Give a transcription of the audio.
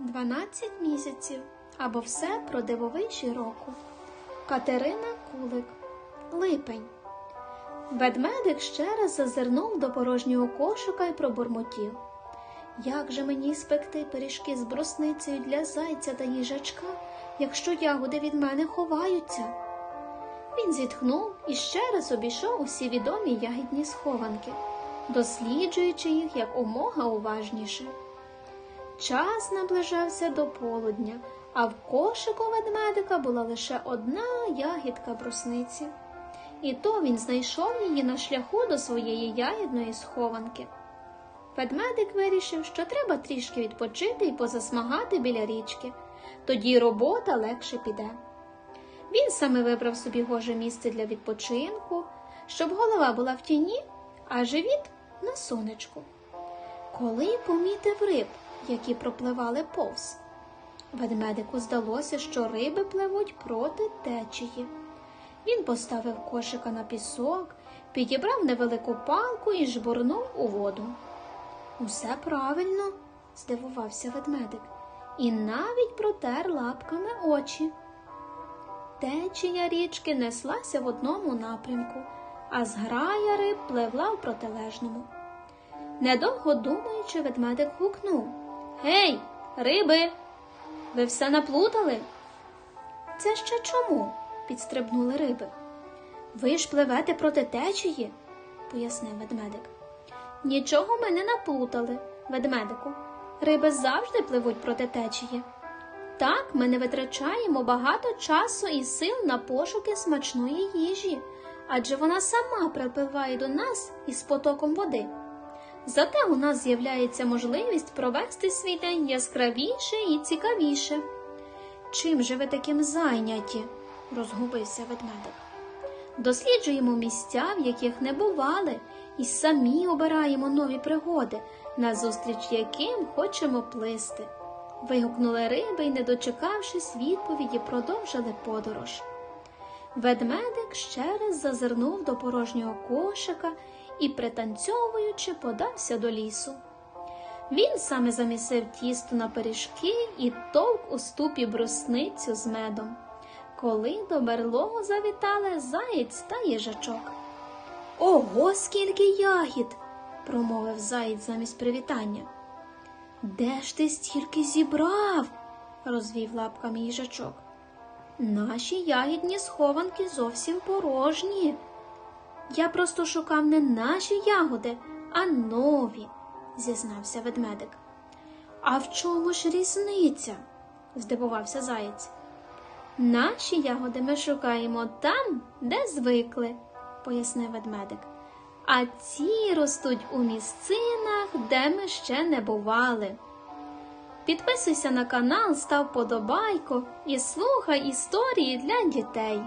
12 місяців або все про дивовижі року. Катерина Кулик. Липень. Ведмедик ще раз зазирнув до порожнього кошика і пробурмотів. Як же мені спекти пиріжки з брусницею для зайця та їжачка, якщо ягоди від мене ховаються? Він зітхнув і ще раз обійшов усі відомі ягідні схованки, досліджуючи їх як умога уважніше. Час наближався до полудня, а в кошику ведмедика була лише одна ягідка брусниці. І то він знайшов її на шляху до своєї ягідної схованки. Ведмедик вирішив, що треба трішки відпочити і позасмагати біля річки, тоді робота легше піде. Він саме вибрав собі гоже місце для відпочинку, щоб голова була в тіні, а живіт на сонечку. Коли помітив риб, які пропливали повз. Ведмедику здалося, що риби пливуть проти течії. Він поставив кошика на пісок, підібрав невелику палку і жбурнув у воду. Усе правильно, здивувався ведмедик, і навіть протер лапками очі. Течія річки неслася в одному напрямку, а зграя риб пливла в протилежному. Недовго думаючи, ведмедик гукнув Гей, риби, ви все наплутали? Це ще чому? підстрибнули риби. Ви ж пливете проти течії, пояснив ведмедик. Нічого ми не наплутали, ведмедику. Риби завжди пливуть проти течії. Так, ми не витрачаємо багато часу і сил на пошуки смачної їжі, адже вона сама припливає до нас із потоком води. Зате у нас з'являється можливість провести свій день яскравіше і цікавіше. Чим же ви таким зайняті? розгубився ведмедик. Досліджуємо місця, в яких не бували, і самі обираємо нові пригоди, назустріч яким хочемо плисти. Вигукнули риби і, не дочекавшись відповіді, продовжили подорож. Ведмедик ще раз зазирнув до порожнього кошика і, пританцьовуючи, подався до лісу. Він саме замісив тісто на пиріжки і товк у ступі брусницю з медом, коли до берлогу завітали заєць та їжачок. Ого, скільки ягід! промовив заєць замість привітання. Де ж ти стільки зібрав? розвів лапками їжачок. Наші ягідні схованки зовсім порожні. Я просто шукав не наші ягоди, а нові, зізнався ведмедик. А в чому ж різниця? здивувався заєць. Наші ягоди ми шукаємо там, де звикли, пояснив ведмедик. А ці ростуть у місцинах, де ми ще не бували. Підписуйся на канал, став подобайку і слухай історії для дітей.